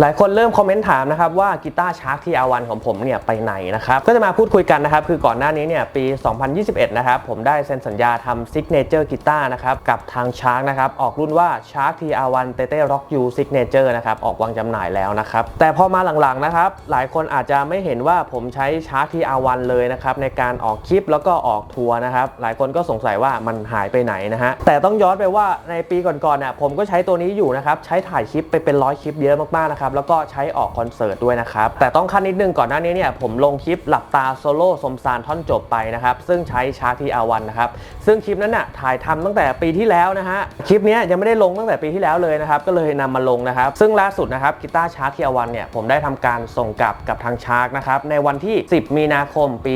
หลายคนเริ่มคอมเมนต์ถามนะครับว่ากีตาร์ชาร์กทีอาวันของผมเนี่ยไปไหนนะครับก็จะมาพูดคุยกันนะครับคือก่อนหน้านี้เนี่ยปี 2021 นะครับผมได้เซ็นสัญญาทำซิกเนเจอร์กีตาร์นะครับกับทางชาร์กนะครับออกรุ่นว่า Shark TR1 t e t e Rock U Signature นเจอร์นะครับออกวางจำหน่ายแล้วนะครับแต่พอมาหลังๆนะครับหลายคนอาจจะไม่เห็นว่าผมใช้ Shark TR1 เลยนะครับในการออกคลิปแล้วก็ออกทัวร์นะครับหลายคนก็สงสัยว่ามันหายไปไหนนะฮะแต่ต้องย้อนไปว่าในปีก่อนๆเนี่ยผมก็ใช้ตัวนี้อยู่นะครับใช้ถ่ายคลิปไปเป็นร้อยคลิปเยอะมากๆนะครับแล้วก็ใช้ออกคอนเสิร์ตด้วยนะครับแต่ต้องคันนิดนึงก่อนหน้านี้เนี่ยผมลงคลิปหลับตาโซโล่สมสารท่อนจบไปนะครับซึ่งใช้ชาร์ TR1 นนะครับซึ่งคลิปนั้นน่ะถ่ายทำตั้งแต่ปีที่แล้วนะฮะคลิปนี้ยังไม่ได้ลงตั้งแต่ปีที่แล้วเลยนะครับก็เลยนำมาลงนะครับซึ่งล่าสุดนะครับกีตาร์ชาร์ TR1 เนี่ยผมได้ทำการส่งกลับกับทางชาร์กนะครับในวันที่ 10 มีนาคมปี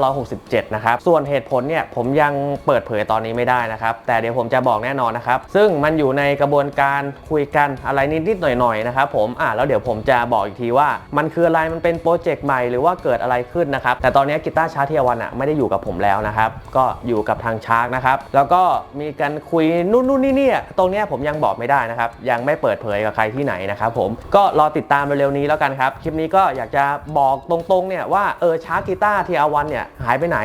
2567 นะครับส่วนเหตุผลเนี่ยผมยังเปิดเผยตอนนี้ไม่ได้นะครับแต่เดี๋ยวผมจะบอกแน่นอนนะครับซึ่งมันอยู่ในกระบวนการคุยกันอะไรนิดๆหน่อยๆนะครับผมอะแล้วเดี๋ยวผมจะบอกอีกทีว่า มันคืออะไรมันเป็นโปรเจกต์ใหม่หรือว่าเกิดอะไรขึ้นนะครับ แต่ตอนนี้กีตาร์ชาร์ TR1 อะไม่ได้อยู่กับผมแล้วนะครับ ก็อยู่กับทางชาร์กนะครับ แล้วก็มีการคุยนู่นนู่นนี่นี่ตรงนี้ผมยังบอกไม่ได้นะครับ ยังไม่เปิดเผยกับใครที่ไหนนะครับผมก็รอติดตามเร็วๆนี้แล้วกันครับคลิปนี้ก็อยากจะบอกตรงๆเนี่ยว่าเออชาร์กกีตาร์ TR1 เนี่ยหายไปไหน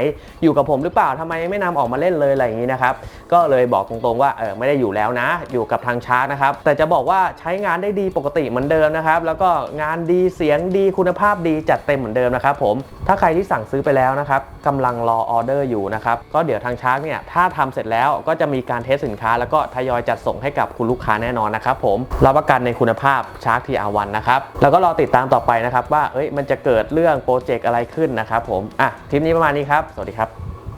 อยู่กับผมหรือเปล่าทำไมไม่นำออกมาเล่นเลยอะไรอย่างนี้นะครับก็เลยบอกตรงๆว่าเออไม่ได้อยู่แล้วนะ อยู่กับทางชาร์กนะครับแต่จะบอกว่าใช้งานได้ดีปกติเหมือนเดิมนะครับ แล้วก็งานดีเสียงดีคุณภาพดีจัดเต็มเหมือนเดิมนะครับผม ถ้าใครที่สั่งซื้อไปแล้วนะครับกำลังรอออเดอร์อยู่นะครับ ก็เดี๋ยวทางชาร์กเนี่ยถ้าทำเสร็จแล้วก็จะมีการเทสสินค้า แล้วก็ทยอยจัดส่งให้กับคุณลูกค้าแน่นอนนะครับผมรับประกันในคุณภาพชาร์กทีอาวันนะครับแล้วก็รอติดตามต่อไปนะครับว่าเอ้ยมันจะเกิดเรื่องโปรเจกต์อะไรขึ้นนะครับผมอะคลิปนี้ประมาณนี้ครับสวัสดีครับ